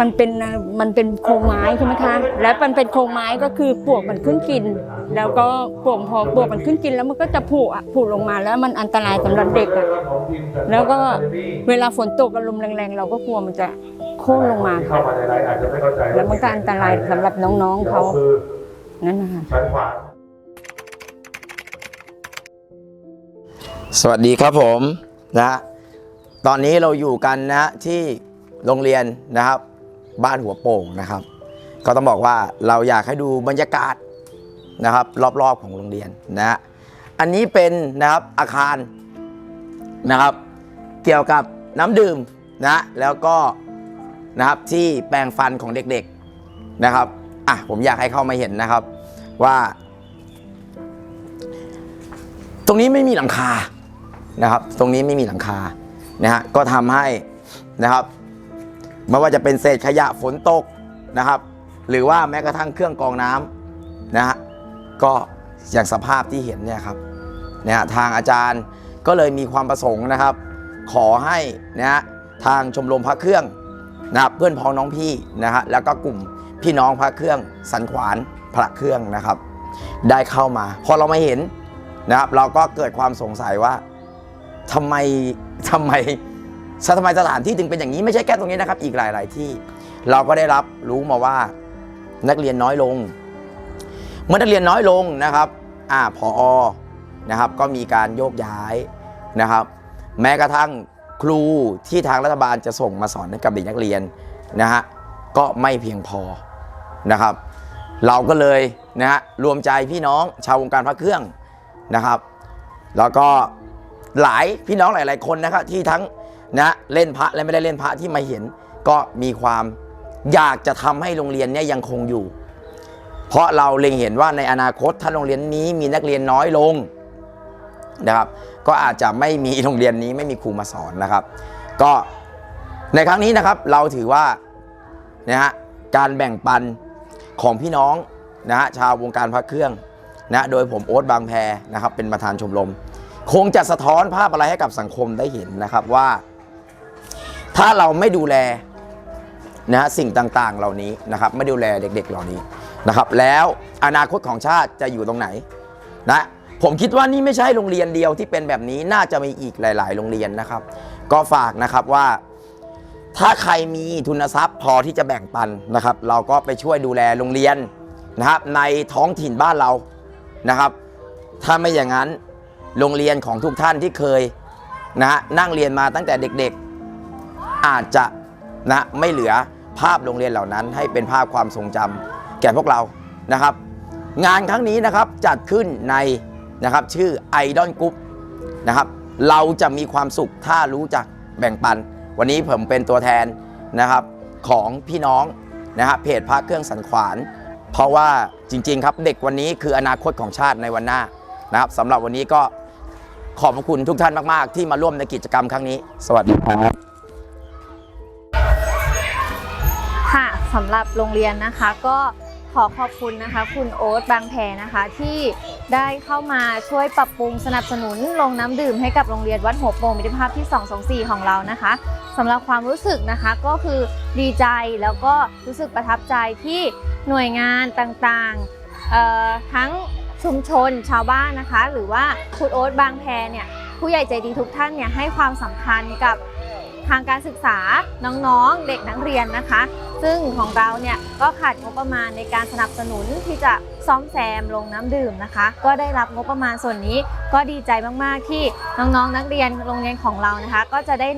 มันเป็นมันเป็นโครงไม้ใช่ไหมคะ แล้วมันเป็นโครงไม้ก็คือปลวกมันขึ้นกิน แล้วก็ปลวกพอปลวกมันขึ้นกินแล้วมันก็จะผุอะผุลงมาแล้วมันอันตรายสำหรับเด็กอะแล้วก็เวลาฝนตกกับลมแรงๆ เราก็กลัวมันจะโค่นลงมาเข้าค่ะมาในไลน์อาจจะไม่เข้าใจแล้วมันก็อันตรายสำหรับน้องๆเขาคือนั่นนะคะสวัสดีครับผมนะตอนนี้เราอยู่กันนะที่โรงเรียนนะครับ บ้านหัวโป่งนะครับ ก็ต้องบอกว่าเราอยากให้ดูบรรยากาศนะครับ รอบๆของโรงเรียนนะฮะอันนี้เป็นนะครับอาคารนะครับ เกี่ยวกับน้ำดื่มนะแล้วก็นะครับที่แปรงฟันของเด็กๆนะครับอะผมอยากให้เข้ามาเห็นนะครับว่า ตรงนี้ไม่มีหลังคานะครับ ตรงนี้ไม่มีหลังคานะฮะก็ทำให้นะครับ ไม่ว่าจะเป็นเศษขยะฝนตกนะครับ หรือว่าแม้กระทั่งเครื่องกรองน้ำนะฮะก็อย่างสภาพที่เห็นเนี่ยครับนะฮะทางอาจารย์ก็เลยมีความประสงค์นะครับ ขอให้นะฮะทางชมรมพระเครื่องนับเพื่อนพ้องน้องพี่นะฮะแล้วก็กลุ่มพี่น้องพระเครื่องสันขวานพระเครื่องนะครับ ได้เข้ามา พอเรามาเห็นนะครับ เราก็เกิดความสงสัยว่าทำไมทำไม ทำไมสถานที่ถึงเป็นอย่างนี้ไม่ใช่แค่ตรงนี้นะครับ อีกหลาย ๆ ที่ เราก็ได้รับรู้มาว่านักเรียนน้อยลง เมื่อนักเรียนน้อยลงนะครับอ่าพอนะครับก็มีการโยกย้ายนะครับ แม้กระทั่งครูที่ทางรัฐบาลจะส่งมาสอนให้กับเด็กนักเรียนนะฮะก็ไม่เพียงพอนะครับ เราก็เลยนะฮะรวมใจพี่น้องชาววงการพระเครื่องนะครับ แล้วก็หลายพี่น้องหลาย ๆ คนนะครับที่ทั้ง นะเล่นพระและไม่ได้เล่นพระที่มาเห็น ก็มีความอยากจะทำให้โรงเรียนนี้ยังคงอยู่ เพราะเราเล็งเห็นว่าในอนาคตถ้าโรงเรียนนี้มีนักเรียนน้อยลงนะครับ ก็อาจจะไม่มีโรงเรียนนี้ไม่มีครูมาสอนนะครับ ก็ในครั้งนี้นะครับเราถือว่านะฮะการแบ่งปันของพี่น้องนะฮะชาววงการพระเครื่องนะโดยผมโอ๊ตบางแพนะครับเป็นประธานชมรม คงจะสะท้อนภาพอะไรให้กับสังคมได้เห็นนะครับว่า ถ้าเราไม่ดูแลนะฮะสิ่งต่างๆ เหล่านี้นะครับไม่ดูแลเด็ก ๆ เหล่านี้นะครับ แล้วอนาคตของชาติจะอยู่ตรงไหนนะผมคิดว่านี่ไม่ใช่โรงเรียนเดียวที่เป็นแบบนี้น่าจะมีอีกหลาย ๆ โรงเรียนนะครับ ก็ฝากนะครับว่า ถ้าใครมีทุนทรัพย์พอที่จะแบ่งปันนะครับ เราก็ไปช่วยดูแลโรงเรียนนะครับในท้องถิ่นบ้านเรานะครับ ถ้าไม่อย่างนั้นโรงเรียนของทุกท่านที่เคยนะฮะนั่งเรียนมาตั้งแต่เด็ก ๆ อาจจะนะไม่เหลือภาพโรงเรียนเหล่านั้น ให้เป็นภาพความทรงจำแก่พวกเรานะครับ งานครั้งนี้นะครับจัดขึ้นในนะครับชื่อ Idol Group นะครับเราจะมีความสุขถ้ารู้จักแบ่งปัน วันนี้ผมเป็นตัวแทนนะครับของพี่น้องนะฮะเพจพระเครื่องสันขวาน เพราะว่าจริงๆครับเด็กวันนี้คืออนาคตของชาติในวันหน้านะครับสำหรับวันนี้ก็ขอบคุณทุกท่านมาก ๆ ที่มาร่วมในกิจกรรมครั้งนี้ สวัสดีครับ สำหรับโรงเรียนนะคะก็ขอขอบคุณนะคะ คุณโอ๊ตบางแพนะคะที่ได้เข้ามาช่วยปรับปรุงสนับสนุนลงน้ำดื่มให้กับโรงเรียนวัดหัวโป่งมิตรภาพที่ 224 ของเรานะคะสำหรับความรู้สึกนะคะก็คือดีใจแล้วก็รู้สึกประทับใจที่หน่วยงานต่างๆทั้งชุมชนชาวบ้านนะคะ หรือว่าคุณโอ๊ตบางแพเนี่ยผู้ใหญ่ใจดีทุกท่านเนี่ยให้ความสำคัญกับ ทางการศึกษาน้องๆเด็กนักเรียนนะคะ ซึ่งของเราเนี่ยก็ขาดงบประมาณในการสนับสนุนที่จะซ่อมแซมโรงน้ำดื่มนะคะ ก็ได้รับงบประมาณส่วนนี้ก็ดีใจมากๆที่น้องๆนักเรียนโรงเรียนของเรานะคะ ก็จะได้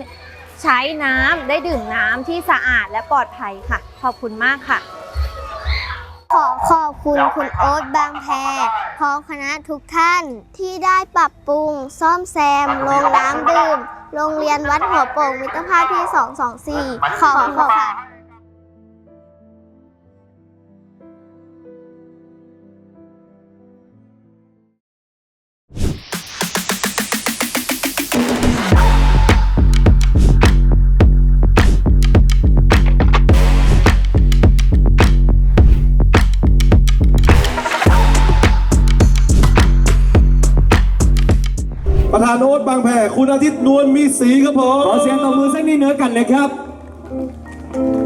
ใช้น้ำได้ดื่มน้ำที่สะอาดและปลอดภัยค่ะ ขอบคุณมากค่ะ ขอขอบคุณคุณโอ๊ตบางแพพร้อมคณะทุกท่านที่ได้ปรับปรุงซ่อมแซมโรงน้ำดื่ม โรงเรียนวัดหัวโป่งมิตรภาพที่ 224 ขอบคุณค่ะ ประธานโอ๊ตบางแผ่คุณอาทิตย์นวลมีสีครับผมขอเสียงตบมือสักนิดเนื้อกันนะครับ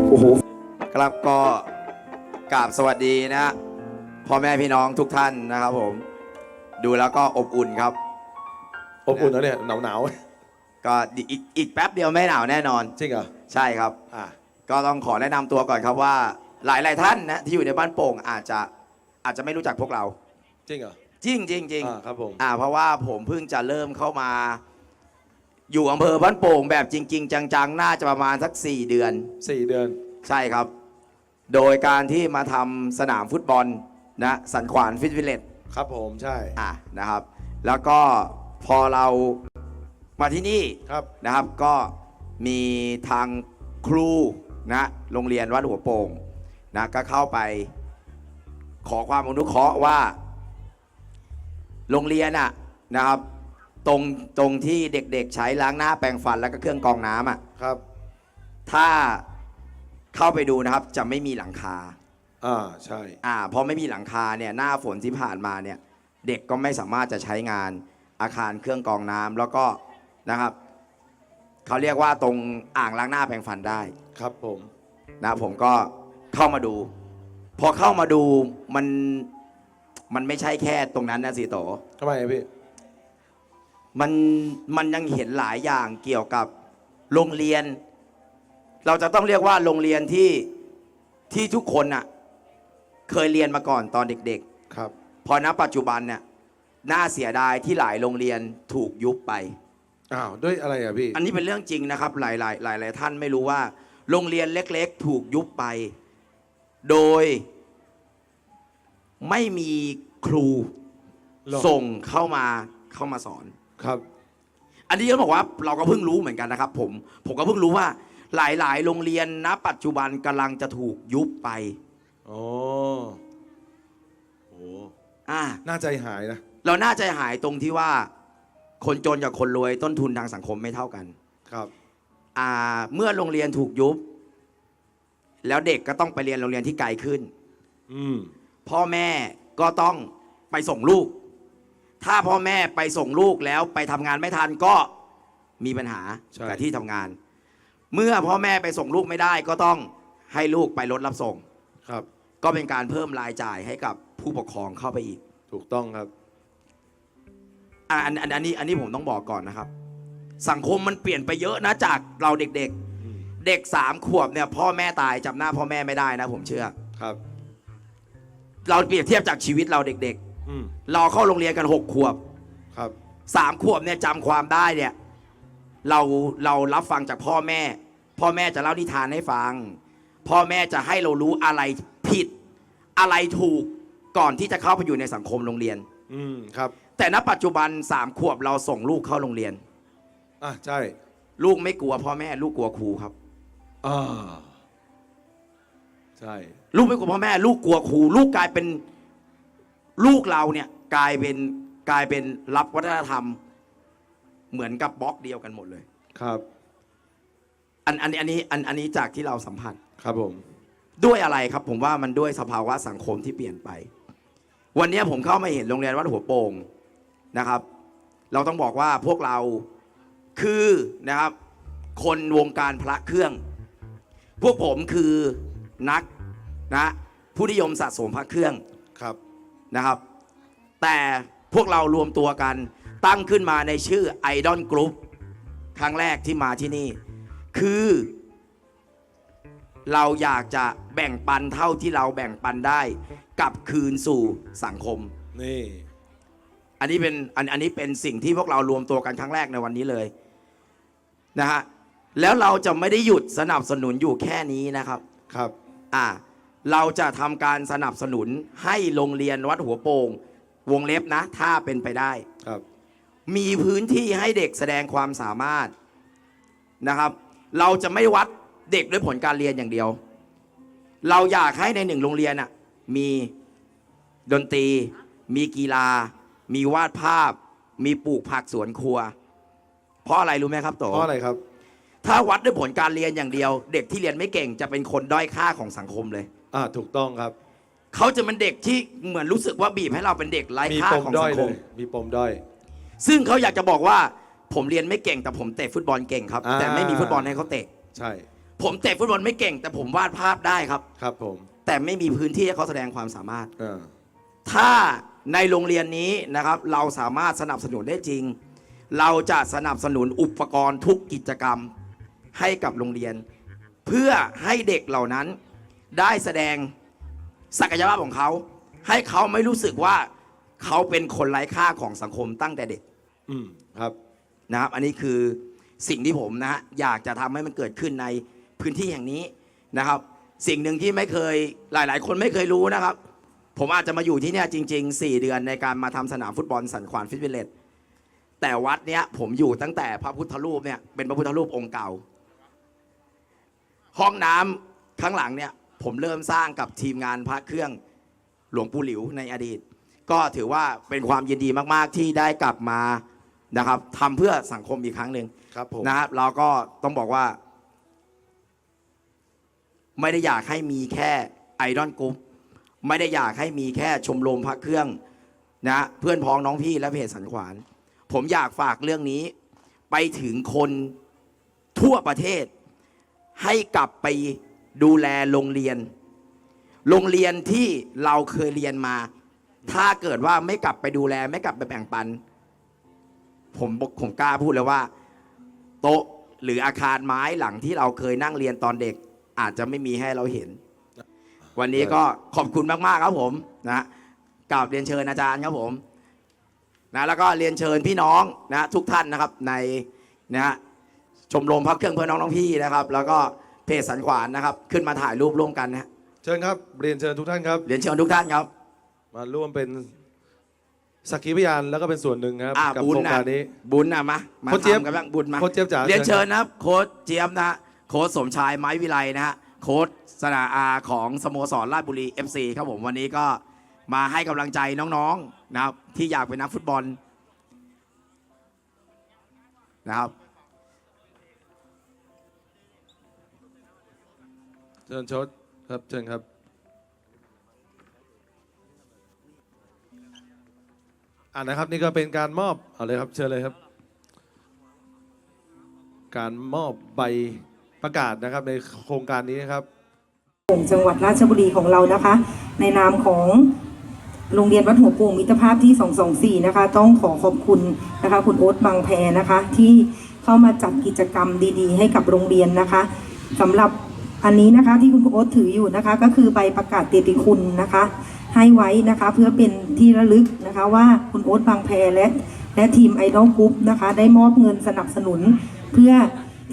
โอ้โหครับก็กราบสวัสดีนะฮะพ่อแม่พี่น้องทุกท่านนะครับผม ดูแล้วก็อบอุ่นครับ อบอุ่นแล้วเนี่ยหนาวหนาวก็อีกอีกแป๊บเดียวไม่หนาวแน่นอนๆจริงเหรอ ใช่ครับอ่าก็ต้องขอแนะนำตัวก่อนครับว่าหลายหลาย ๆ ท่านนะที่อยู่ในบ้านโป่งอาจจะอาจจะไม่รู้จักพวกเรา จริงเหรอ จริงจริงจริงอ่าครับผม อ่าเพราะว่าผมเพิ่งจะเริ่มเข้ามา อยู่อำเภอบ้านโป่งแบบจริง ๆ จังๆ น่าจะประมาณสัก 4 เดือน สี่เดือน ใช่ครับ โดยการที่มาทำสนามฟุตบอลนะสันขวานฟิตวิลเลต ครับผมใช่ อะนะครับ แล้วก็พอเรามาที่นี่ครับ นะครับ ก็มีทางครูนะโรงเรียนวัดหัวโป่งนะก็เข้าไปขอความอนุเคราะห์ว่า โรงเรียนอะนะครับ ตรงตรงที่เด็กๆ ใช้ล้างหน้าแปรงฟันแล้วก็เครื่องกรองน้ำอะครับ ถ้าเข้าไปดูนะครับจะไม่มีหลังคา อ่าใช่ อ่าพอไม่มีหลังคาเนี่ยหน้าฝนที่ผ่านมาเนี่ยเด็กก็ไม่สามารถจะใช้งานอาคารเครื่องกรองน้ำแล้วก็นะครับเขาเรียกว่าตรงอ่างล้างหน้าแปรงฟันได้ครับผม นะผมก็เข้ามาดู พอเข้ามาดูมัน มันไม่ใช่แค่ตรงนั้นนะสิโต ทำไมอะพี่ มันมันยังเห็นหลายอย่างเกี่ยวกับโรงเรียน เราจะต้องเรียกว่าโรงเรียนที่ที่ทุกคนน่ะเคยเรียนมาก่อนตอนเด็ก ครับ ๆ พอณปัจจุบันเนี่ยน่าเสียดายที่หลายโรงเรียนถูกยุบไป อ้าวด้วยอะไรอะพี่ อันนี้เป็นเรื่องจริงนะครับ หลายหลายหลายหลายท่านไม่รู้ว่า โรงเรียนเล็ก ๆ ถูกยุบไป โดย ไม่มีครูหรอ ส่งเข้ามาเข้ามาสอน ครับ อันนี้ต้องบอกว่าเราก็เพิ่งรู้เหมือนกันนะครับ ผม ผมก็เพิ่งรู้ว่า หลายๆ โรงเรียนณ ปัจจุบันกำลังจะถูกยุบไป อ๋อโอ้อ่า น่าใจหายนะ เราน่าใจหายตรงที่ว่า คนจนกับคนรวยต้นทุนทางสังคมไม่เท่ากัน ครับ อ่า เมื่อโรงเรียนถูกยุบ แล้วเด็กก็ต้องไปเรียนโรงเรียนที่ไกลขึ้น อืม พ่อแม่ก็ต้องไปส่งลูก ถ้าพ่อแม่ไปส่งลูกแล้วไปทำงานไม่ทันก็มีปัญหาใช่ กับที่ทำงาน เมื่อพ่อแม่ไปส่งลูกไม่ได้ก็ต้องให้ลูกไปรถรับส่ง ครับ ก็เป็นการเพิ่มรายจ่ายให้กับผู้ปกครองเข้าไปอีก ถูกต้องครับ อะอันอันอันนี้อันนี้ผมต้องบอกก่อนนะครับ สังคมมันเปลี่ยนไปเยอะนะจากเราเด็กอืมๆเด็กสามขวบเนี่ยพ่อแม่ตายจำหน้าพ่อแม่ไม่ได้นะผมเชื่อ ครับ เราเปรียบเทียบจากชีวิตเราเด็กอืมๆ เราเข้าโรงเรียนกันหกขวบครับ สามขวบเนี่ยจำความได้เนี่ยเราเรารับฟังจากพ่อแม่ พ่อแม่จะเล่านิทานให้ฟัง พ่อแม่จะให้เรารู้อะไรผิด อะไรถูกก่อนที่จะเข้าไปอยู่ในสังคมโรงเรียน อืมครับแต่ณปัจจุบันสามขวบเราส่งลูกเข้าโรงเรียน อะใช่ลูกไม่กลัวพ่อแม่ลูกกลัวครูครับ อ่า ใช่ลูกไม่กลัวพ่อแม่ ลูกกลัวครูลูกกลายเป็นลูกเราเนี่ยกลายเป็นกลายเป็นรับวัฒนธรรม เหมือนกับบล็อกเดียวกันหมดเลย ครับ อันอันนี้อันนี้อันอันนี้จากที่เราสัมผัส ครับผม ด้วยอะไรครับ ผมว่ามันด้วยสภาวะสังคมที่เปลี่ยนไป วันนี้ผมเข้ามาเห็นโรงเรียนวัดหัวโป่งนะครับ เราต้องบอกว่าพวกเราคือนะครับ คนวงการพระเครื่อง พวกผมคือ นักนะผู้นิยมสะสมพระเครื่องครับนะครับ แต่พวกเรารวมตัวกันตั้งขึ้นมาในชื่อไอดอลกรุ๊ปครั้งแรกที่มาที่นี่ คือ เราอยากจะแบ่งปันเท่าที่เราแบ่งปันได้กลับคืนสู่สังคม นี่ อันนี้เป็นอันอันนี้เป็นสิ่งที่พวกเรารวมตัวกันครั้งแรกในวันนี้เลยนะฮะแล้วเราจะไม่ได้หยุดสนับสนุนอยู่แค่นี้นะครับครับ อ่าเราจะทำการสนับสนุนให้โรงเรียนวัดหัวโป่งวงเล็บนะ ถ้าเป็นไปได้ ครับ มีพื้นที่ให้เด็กแสดงความสามารถนะครับ เราจะไม่วัดเด็กด้วยผลการเรียนอย่างเดียว เราอยากให้ในหนึ่งโรงเรียนอะมีดนตรี มีกีฬา มีวาดภาพ มีปลูกผักสวนครัว เพราะอะไรรู้ไหมครับโตเพราะอะไรครับ ถ้าวัดด้วยผลการเรียนอย่างเดียว เด็กที่เรียนไม่เก่งจะเป็นคนด้อยค่าของสังคมเลย อ่าถูกต้องครับ เขาจะเป็นเด็กที่เหมือนรู้สึกว่าบีบให้เราเป็นเด็กไร้มีค่าปมของด้อสัยงคเลม ยมีปมด้อย ซึ่งเขาอยากจะบอกว่าผมเรียนไม่เก่งแต่ผมเตะฟุตบอลเก่งครับ อ่า แต่ไม่มีฟุตบอลให้เขาเตะ ใช่ผมเตะฟุตบอลไม่เก่ง แต่ผมวาดภาพได้ครับ ครับผมแต่ไม่มีพื้นที่ให้เขาแสดงความสามารถ อ่าถ้าในโรงเรียนนี้นะครับเราสามารถสนับสนุนได้จริง เราจะสนับสนุนอุปกรณ์ทุกกิจกรรม ให้กับโรงเรียน เพื่อให้เด็กเหล่านั้นได้แสดงศักยภาพของเขา ให้เขาไม่รู้สึกว่าเขาเป็นคนไร้ค่าของสังคมตั้งแต่เด็กอืมครับนะครับ อันนี้คือสิ่งที่ผมนะฮะอยากจะทำให้มันเกิดขึ้นในพื้นที่แห่งนี้นะครับ สิ่งหนึ่งที่ไม่เคยหลาย ๆ คนไม่เคยรู้นะครับ ผมอาจจะมาอยู่ที่เนี่ยจริง ๆ 4 เดือนในการมาทำสนามฟุตบอลสันขวานฟิตวิลเลตแต่วัดเนี้ยผมอยู่ตั้งแต่พระพุทธรูปเนี่ยเป็นพระพุทธรูปองค์เก่า ห้องน้ำข้างหลังเนี่ยผมเริ่มสร้างกับทีมงานพระเครื่องหลวงปู่หลิวในอดีต ก็ถือว่าเป็นความยินดีมากๆที่ได้กลับมานะครับทำเพื่อสังคมอีกครั้งหนึ่ง ครับผม นะครับเราก็ต้องบอกว่า ไม่ได้อยากให้มีแค่ไอดอลกรุ๊ปไม่ได้อยากให้มีแค่ชมรมพระเครื่องนะเพื่อนพ้องน้องพี่และเพจสันขวาน ผมอยากฝากเรื่องนี้ ไปถึงคนทั่วประเทศ ให้กลับไปดูแลโรงเรียน โรงเรียนที่เราเคยเรียนมา ถ้าเกิดว่าไม่กลับไปดูแล ไม่กลับไปแบ่งปัน ผมบอกผมกล้าพูดเลยว่า โต๊ะหรืออาคารไม้หลังที่เราเคยนั่งเรียนตอนเด็ก อาจจะไม่มีให้เราเห็น วันนี้ก็ขอบคุณมากๆครับผมนะกราบเรียนเชิญอาจารย์ครับผมนะแล้วก็เรียนเชิญพี่น้องนะทุกท่านนะครับในนะฮะ ชมรมพับเครื่องเพื่อนน้องน้องพี่นะครับ แล้วก็เพจสันขวานนะครับ ขึ้นมาถ่ายรูปร่วมกันนะฮะเชิญครับเรียนเชิญทุกท่านครับ เรียนเชิญทุกท่านครับ มาร่วมเป็นสักขีพยานแล้วก็เป็นส่วนหนึ่งครับอ่ากับบุญโครงนะการนี้ บุญนะมามาโค้ชเจี๊ยบทำกันบ้างบุญมาโค้ชเจี๊ยบจ๋าเรียนเชิญญนะครับ โค้ชเจี๊ยบนะฮะโค้ชสมชายไม้วิไลนะฮะโค้ชสนาอาของสโมสรราชบุรี FC ครับผมวันนี้ก็มาให้กำลังใจน้องๆนะครับที่อยากเป็นนักฟุตบอลนะครับ เชิญชดครับเชิญครับ อ่านะครับนี่ก็เป็นการมอบเอาเลยครับเชิญเลยครับ การมอบใบประกาศนะครับในโครงการนี้นะครับของจังหวัดราชบุรีของเรานะคะ ในนามของโรงเรียนวัดหัวโป่งมิตรภาพที่ 224 นะคะ ต้องขอขอบคุณนะคะ คุณโอ๊ตบางแพนะคะ ที่เข้ามาจัดกิจกรรมดีๆ ให้กับโรงเรียนนะคะสำหรับ อันนี้นะคะที่คุณโอ๊ตถืออยู่นะคะ ก็คือใบประกาศเกียรติคุณนะคะ ให้ไว้นะคะเพื่อเป็นที่ระลึกนะคะว่าคุณโอ๊ตบางแพและและทีมไอดอลกรุ๊ปนะคะได้มอบเงินสนับสนุนเพื่อ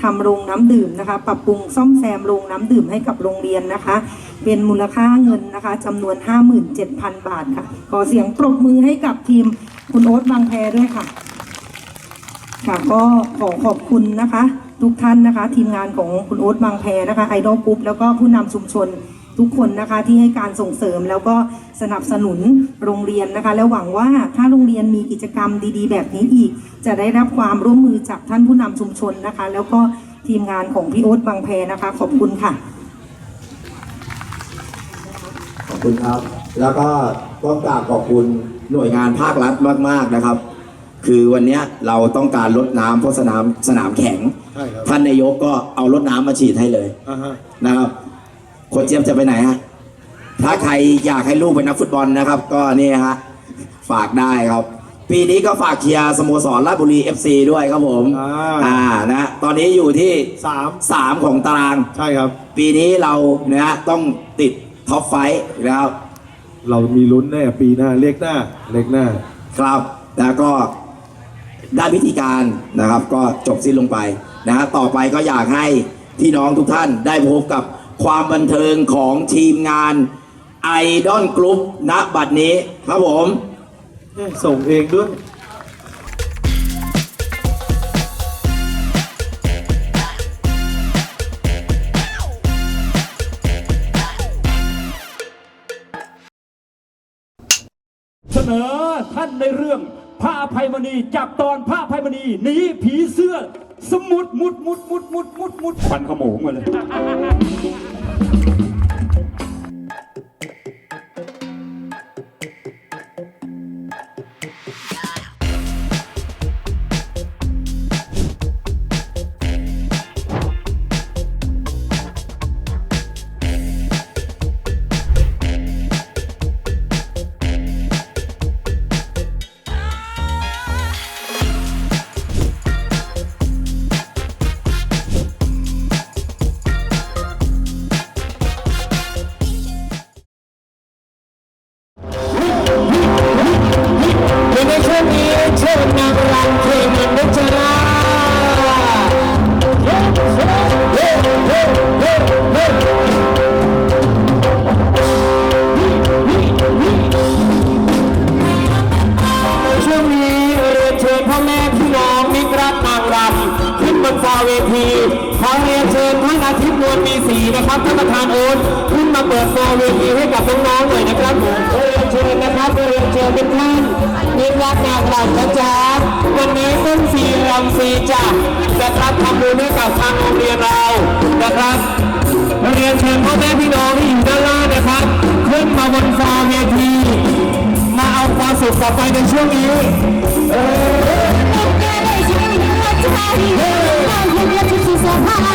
ทำโรงน้ำดื่มนะคะ ปรับปรุงซ่อมแซมโรงน้ำดื่มให้กับโรงเรียนนะคะ เป็นมูลค่าเงินนะคะจำนวน 57,000 บาทค่ะ ขอเสียงปรบมือให้กับทีมคุณโอ๊ตบางแพด้วยค่ะ ค่ะก็ขอขอบคุณนะคะ ทุกท่านนะคะ ทีมงานของคุณโอ๊ตบางแพนะคะไอดอลกรุ๊ปแล้วก็ผู้นำชุมชนทุกคนนะคะที่ให้การส่งเสริมแล้วก็สนับสนุนโรงเรียนนะคะ แล้วหวังว่าถ้าโรงเรียนมีกิจกรรมดีๆ แบบนี้อีก จะได้รับความร่วมมือจากท่านผู้นำชุมชนนะคะ แล้วก็ทีมงานของพี่โอ๊ตบางแพนะคะ ขอบคุณค่ะ ขอบคุณครับ แล้วก็ต้องกราบขอบคุณหน่วยงานภาครัฐมาก ๆนะครับ คือวันเนี้ยเราต้องการลดน้ำเพราะสนามสนามแข็ง ใช่ครับท่านนายกก็เอารถน้ำมาฉีดให้เลยอ่าฮะนะครับโค้ชเจี๊ยบจะไปไหนฮะถ้าใครอยากให้ลูกเป็นนักฟุตบอลนะครับ ก็นี่ฮะฝากได้ครับ ปีนี้ก็ฝากเชียร์สโมสรราชบุรี FC ด้วยครับผมอ่าอ่านะตอนนี้อยู่ที่ สาม3 ของตาราง ใช่ครับ ปีนี้เรานะฮะต้องติดท็อปไฟว์นะครับ เรามีลุ้นแน่ปีหน้าเลขหน้าเลขหน้า ครับ แล้วก็ ได้พิธีการนะครับ ก็จบสิ้นลงไปนะฮะต่อไปก็อยากให้พี่น้องทุกท่านได้พบกับความบันเทิงของทีมงานไอดอลกรุ๊ปณบัดนี้ครับผมเอ๊ะส่งเองด้วยเสนอท่านในเรื่อง พระอภัยมณีจับตอนพระอภัยมณีหนีผีเสื้อ สมุดมุดมุดมุดมุดมุดมุดฟันขโมงมาเลย เชิญนะครับเรียนเชิญทุกท่านนี่รักงานรำนะจ๊ะวันนี้ต้นฟรีรำฟรีจ้ะนะครับทำบุญให้กับทางโรงเรียนเรานะครับเรียนเชิญพ่อแม่พี่น้องที่อยู่ด้านล่างนะครับ ขึ้นมาบนฟอร์เวทีมาเอาความสุขต่อไปในช่วงนี้คนนี้